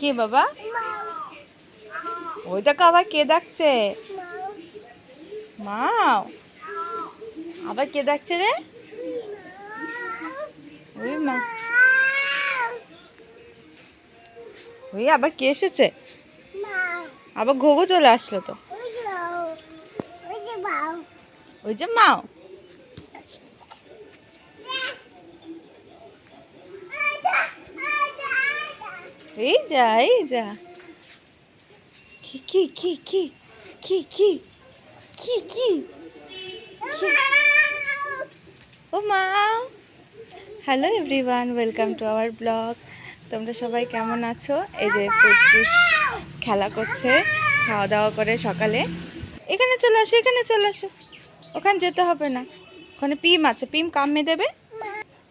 কে বাবা? ওই দেখো আবার কে ডাকছে? মাও। আবার কে ডাকছে রে? ওই মা। ওই আবার কে এসেছে? আবার ঘোঘো চলে আসলো তো। ওই যে মাও। এই যা এই যা। কি কি কি কি কি কি কি ও মা। Hello everyone welcome to our blog তোমরা সবাই কেমন আছো? এই যে খেলা করছে খাওয়া দাওয়া করে সকালে। এখানে চলে আসো, এখানে চলে আসো। ওখানে যেতে হবে না। ওখানে পিম আছে, পিম কামে দেবে।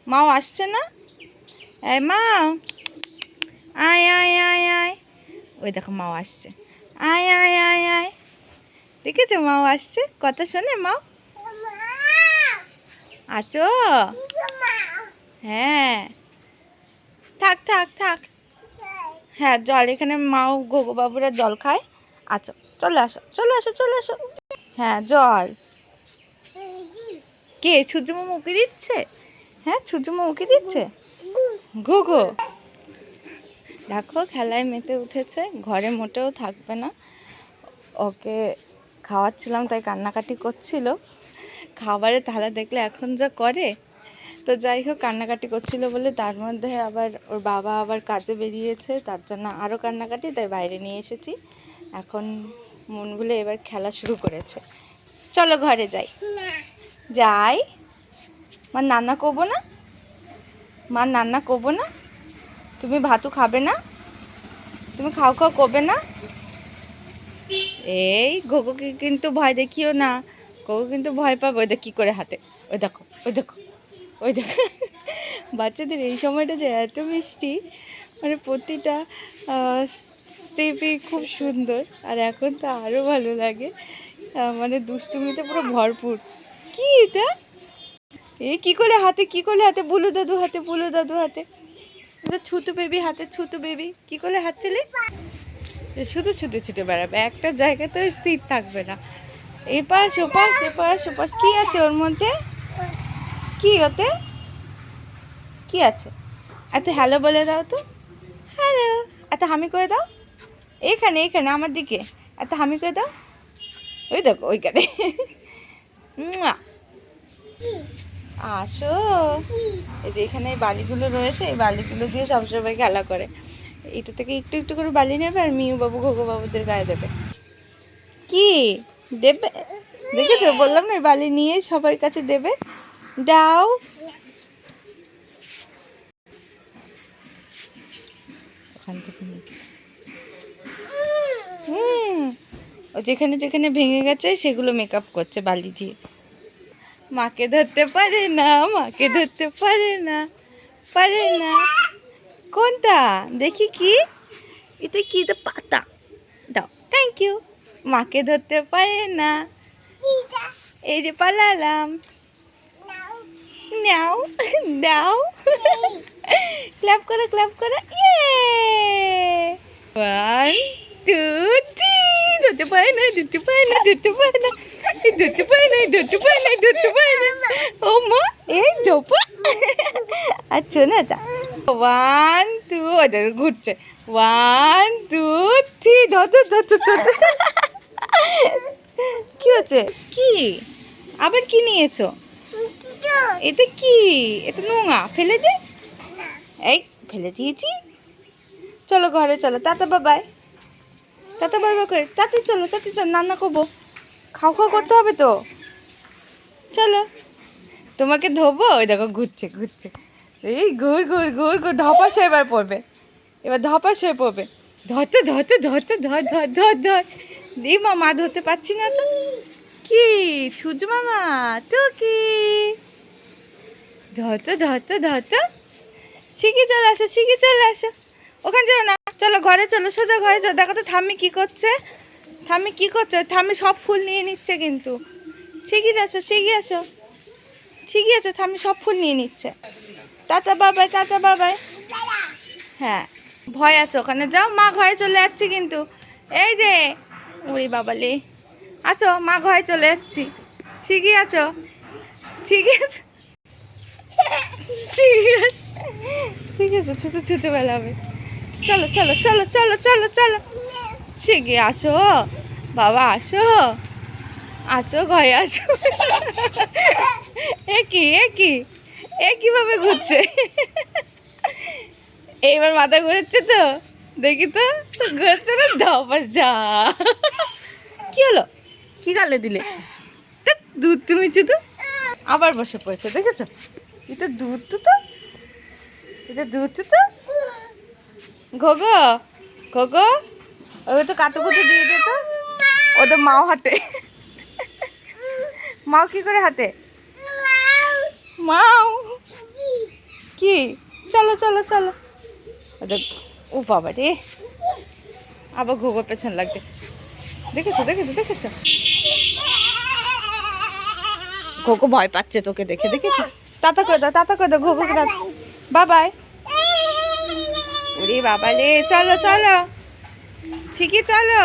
মাও আসছে না? এই মা। আয় আয় আয় আয়। ওই দেখো মাও আসছে। আয় আয় আয় আয়। দেখেছ মাও আসছে? কথা শোনে মাও? আছো? হ্যাঁ। থাক থাক থাক। হ্যাঁ জল এখানে মাও গোগো বাবুরা জল খায়। আচ্ছা চলে আসো চলে আসো চলে আসো। হ্যাঁ জল। কে সূর্যমা মুখে দিচ্ছে? হ্যাঁ সূর্যমা মুখে দিচ্ছে? গোগো দেখো খেলায় মেতে উঠেছে, ঘরে মোটেও থাকবে না। ওকে খাওয়াচ্ছিলাম, তাই কান্নাকাটি করছিল। খাবারের থালা দেখলে এখন যা করে, তো যাই হোক কান্নাকাটি করছিল বলে তার মধ্যে আবার ওর বাবা আবার কাজে বেরিয়েছে, তার জন্য আরও কান্নাকাটি, তাই বাইরে নিয়ে এসেছি। এখন মন ভুলে এবার খেলা শুরু করেছে। চলো ঘরে যাই। যাই? মা নান্না করব না? মার নান্না করব না? তুমি ভাতু খাবে না? তুমি খাও খাও করবে না? এই, গোগোকে কিন্তু ভয় দেখিও না। গোগো কিন্তু ভয় পাবে, ওই দেখ কী করে হাতে। ওই দেখো ওই দেখো ওই দেখো। বাচ্চাদের এই সময়টা যে এত মিষ্টি। মানে প্রতিটা স্টেপই খুব সুন্দর। আর এখন তো আরও ভালো লাগে। মানে দুষ্টুমিতে পুরো ভরপুর। কি এটা? এই কি করে হাতে, কি করে হাতে? বুলু দাদু হাতে, বুলু দাদু হাতে। ছুতু বেবি, হাতে ছুতু বেবি। কি করে হাত চলে শুধু ছুটে ছুটে বেড়াবে, একটা জায়গাতে স্থির থাকবে না। এপাশ, ওপাশ এপাশ, ওপাশ। কি আছে ওর মধ্যে? কি ওতে? কি আছে? এত হ্যালো বলে দাও তো। হ্যালো এত হামি করে দাও। এখানে এখানে, আমার দিকে। এত হামি করে দাও। ওই দেখো, ওইখানে। আসো। এই যে এখানে বালিগুলো রয়েছে, এই বালিগুলো দিয়ে সবসময় খেলা করে। এটা থেকে একটু একটু করে বালি নেবে আর মিউ বাবু ঘোগো বাবুদের গায়ে দেবে। কি? দেবে? দেখেছ? বললাম না বালি নিয়ে সবার কাছে দেবে। দাও। হুম। ও যেখানে যেখানে ভেঙে গেছে, সেগুলো মেকআপ করছে বালি দিয়ে। মাকে ধরতে পারে না মাকে ধরতে পারে না পারে না। কোনটা? দেখি কি? এটা কি? তো পাতা। দাও। থ্যাংক ইউ মাকে ধরতে পারে না। এই যে পালালাম। নাও। দাও ক্ল্যাপ করো ক্ল্যাপ করো। ইয়ে ওয়ান টু পারে না ধরতে পারে না ধরতে পারে না ধরতে পারে না না পারে না ও মা এই ধোপা আচ্ছা না তা ওয়ান টু ওদের ঘুরছে ওয়ান টু থ্রি ধর ধর ধর ধর ধর ধর। কি হচ্ছে কি আবার কি নিয়েছো এটা কি এটা নোংা ফেলে দে এই ফেলে দিয়েছি চলো ঘরে চলো টাটা বাবাই টাটা বাবা করে তাতে চলো তাতে চলো রান্না করব খাও খাও করতে হবে তো। চলো। তোমাকে ধোবো? ওই দেখো, ঘুরছে ঘুরছে। এই ঘুর ঘুর ঘুর ঘুর, ধপাস এবার পড়বে। এবার ধপাস হয়ে পড়বে। ধরতে ধরতে ধরতে ধর ধর ধর ধর এই মা মা ধরতে পারছি না তো। কি? ছুজু মামা, তো কি? ধরতো ধরতো ধরতো শিখে চলে আসো, শিখে চলে আসো। ওখানে যাও না। চলো ঘরে চলো, সোজা ঘরে চলো। দেখো তো ঠাম্মি কি করছে। ঠাম্মি কি করছে? থামি সব ফুল নিয়ে নিচ্ছে কিন্তু। ঠিকই আছো শিখিয়ে আছো ঠিকই আছো ঠাম্মি সব ফুল নিয়ে নিচ্ছে। টাটা বাবাই টাটা বাবাই। হ্যাঁ ভয় আছে ওখানে। যাও, মা ঘরে চলে যাচ্ছি কিন্তু। এই যে ওরে বাবালে। আছো মা ঘরে চলে যাচ্ছি। ঠিকই আছো ঠিকই আছে ঠিক আছে ঠিক আছে ছুটে ছুটে বেলাবে চলো চলো চলো চলো চলো চলো। ঠিকই আসো। বাবা, আসো। আছো, ঘরে আসো এ কি এ কি? এ কীভাবে ঘুরছে? এইবার মাথা ঘুরেছে তো? দেখি তো। ঘুরছে না? ধপাস যা কি হলো? কি গালে দিলে? দুধ তুমি তো? আবার বসে পড়েছে, দেখেছ? এটা দুধ তো তো? এটা দুধ তো? ঘগো? ঘগো? ওই তো কাতু কুতু দিয়ে দে তো। ও তো মাও হাঁটে। মাও কি করে হাতে মাও। কি? চলো চলো চলো। দেখ ও বাবা রে। আবার ঘুঘোর পেছন লাগবে। দেখেছ দেখেছ দেখেছ? ঘোঘো ভয় পাচ্ছে তোকে দেখে, দেখেছ? তাতা করে দাও, তাতা করে দাও ঘোঘোকে দাও। বাবাই। ওরে বাবা রে চলো চলো। ঠিকই চলো।